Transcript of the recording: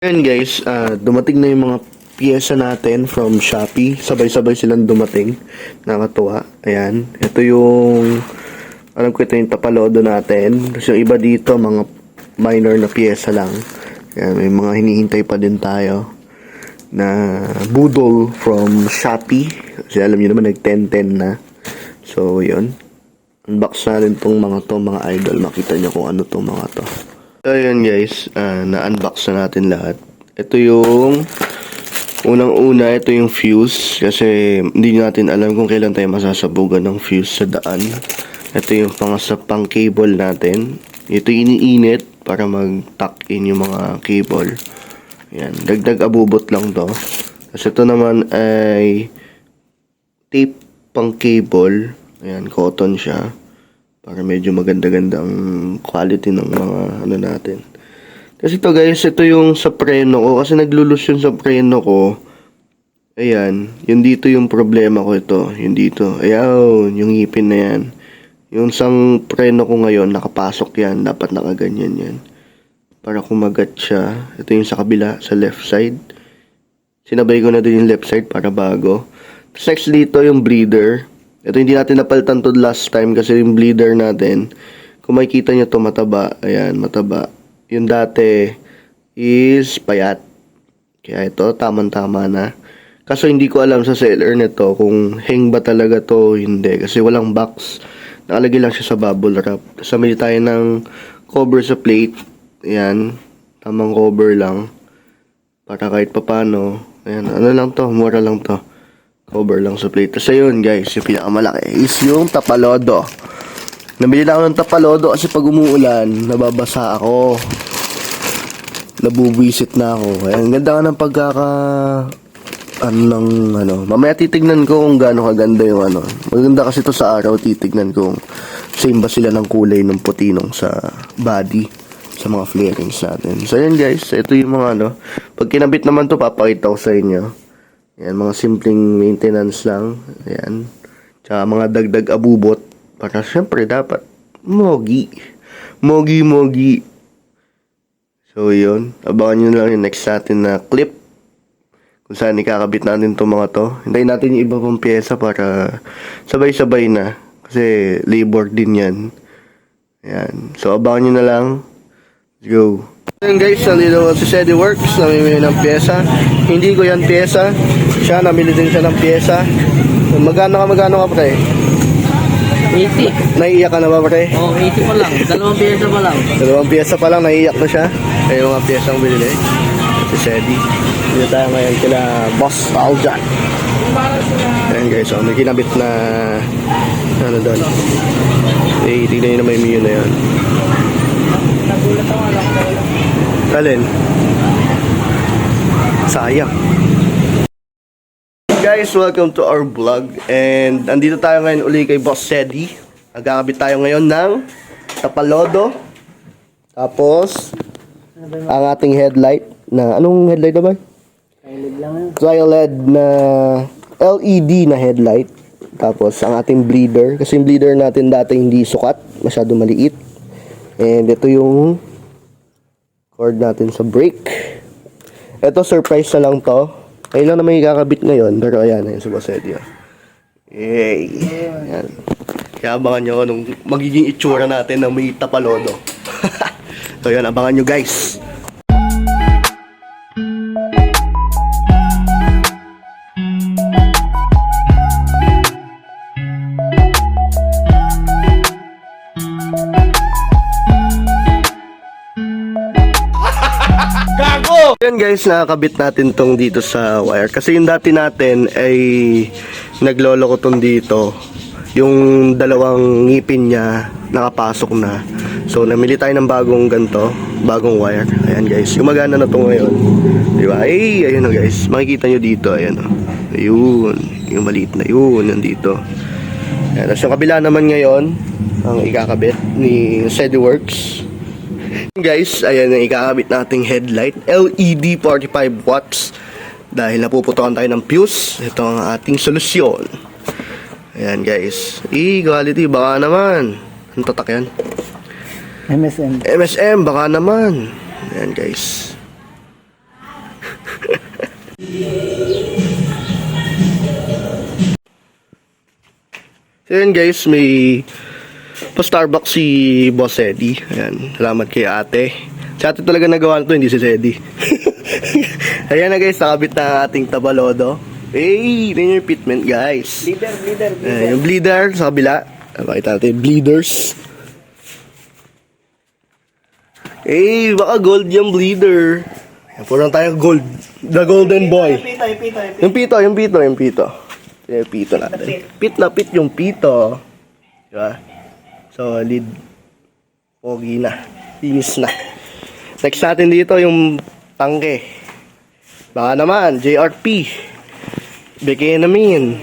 Ayan guys, ah, dumating na yung mga piyesa natin from Shopee. Sabay-sabay silang dumating. Nakatuwa. Ayan. Ito yung, alam ko ito yung tapalodo natin. Tapos yung iba dito, mga minor na piyesa lang. Ayan, may mga hinihintay pa din tayo na budol from Shopee. Kasi alam niyo naman, nag-10-10 na. So, yun. Unbox natin tong mga to, mga idol. Makita niyo kung ano tong mga to. So, yun guys, ah, na-unbox na natin lahat. Ito yung unang-una, ito yung fuse. Kasi hindi natin alam kung kailan tayo masasabugan ng fuse sa daan. Ito yung pang sa cable natin. Ito iniinit para mag-tuck in yung mga cable. Yan, dagdag abubot lang to. Kasi ito naman ay tape pang cable. Ayan, cotton siya. Para medyo maganda-ganda ang quality ng mga ano natin. Kasi ito guys, ito yung sa preno ko. Kasi naglulus yun sa preno ko. Ayan, yun dito yung problema ko ito. Yun dito. Ayan, yung ngipin na yan. Yung sang preno ko ngayon, nakapasok yan. Dapat nakaganyan yan. Para kumagat siya. Ito yung sa kabila, sa left side. Sinabay ko na din yung left side para bago. Tapos next dito yung bleeder. Ito hindi natin napalitan to last time kasi yung bleeder natin, kung makikita nyo to mataba, ayan, mataba. Yung dati is payat. Kaya ito, tamang-tama na. Kaso hindi ko alam sa seller nito kung hang ba talaga to hindi. Kasi walang box. Nakalagay lang siya sa bubble wrap. Tapos namili tayo ng cover sa plate. Ayan. Tamang cover lang. Para kahit papano. Ayan. Ano lang to? Mura lang to. Cover lang sa plate. Tapos ayun guys. Yung pinakamalaki is yung tapalodo. Nabili na ako ng tapalodo kasi pag umuulan, nababasa ako. Nabubuisit na ako. Kaya ang ganda nga ng pagkaka... Ano ng ano. Mamaya titignan ko kung gaano kaganda yung ano. Maganda kasi to sa araw. Titignan ko kung same ba sila ng kulay ng puti nung sa body. Sa mga flarings natin. So yan guys. Ito yung mga ano. Pag kinabit naman to papakita ko sa inyo. Yan, mga simpleng maintenance lang. Ayan. Tsaka mga dagdag abubot. Para syempre dapat mogi. Mogi, mogi. So, yun. Abangan nyo lang yung next natin na clip. Kung saan ikakabit natin itong mga to. Hintayin natin yung iba pang pyesa para sabay-sabay na. Kasi labor din yan. Ayan. So, abangan nyo na lang. Let's go. Ayan guys, nalito ko si Sedi Works. Namimili ng pyesa. Hindi ko yan pyesa. Siya, namili din siya ng pyesa. Magkano ka, magkano ka pre? 80. Naiiyak ka na ba pre? Oh, 80 pa lang. Dalawang pyesa pa lang. Dalawang pyesa pa lang, naiiyak na siya. Kaya mga pyesang binili. Si Sedi. Dito tayo ngayon kila Boss Aljan. Ayan guys, so may kinabit na ano doon. Eh, tignan nyo na may menu na yun. Alin? Sayang. Guys, welcome to our vlog. And andito tayo ngayon uli kay Boss Sedi. Nagkakabit tayo ngayon ng tapalodo. Tapos, ang ating headlight na, anong headlight na ba? Kailid lang yun. Trioled na LED na headlight. Tapos, ang ating bleeder. Kasi yung bleeder natin dati hindi sukat. Masyado maliit. And ito yung cord natin sa brake. Ito, surprise na lang to. Ngayon lang naman ikakabit ngayon. Pero ayan, Boss Eddie. oh. Yay! Ayan. Kaya abangan nyo anong magiging itsura natin na may tapalodo. so yun, abangan nyo guys. Yan guys, nakakabit natin tong dito sa wire. Kasi yung dati natin ay naglolo ko tong dito. Yung dalawang ngipin niya nakapasok na. So namili tayo ng bagong ganto, bagong wire. Ayan guys, gumagana na to ngayon. Di ba? Ay, ayun na guys. Makikita nyo dito, ayan o. Ayun, yung maliit na yun, nandito. Ayan, tapos yung kabila naman ngayon, ang ikakabit ni SediWorks. Guys, ayan ang ikakabit nating headlight. LED 45 watts. Dahil napuputukan tayo ng fuse, ito ang ating solusyon. Ayan guys. E, quality, baka naman. Ang tatak yan? MSM. MSM, baka naman. Ayan guys. so guys, may pa Starbucks si Boss Eddie. Ayan, salamat kay ate. Si ate talaga nagawa nito, hindi si Eddie. Ayan na guys, nakabit na ating tabalodo. Hey, yun yung fitment guys. Leader, leader, Ayan, yung bleeder sa kabila. Pakita natin bleeders. Eh, baka gold yung bleeder. Ayan, puro lang tayo gold. The golden boy. Pito, pito, pito. Yung pito, yung pito, yung pito. Yung pito natin. Pit na pit yung pito. Diba? Solid. Pogi na. Linis na. Next natin dito yung tangke. Baka naman, JRP. Bigay namin.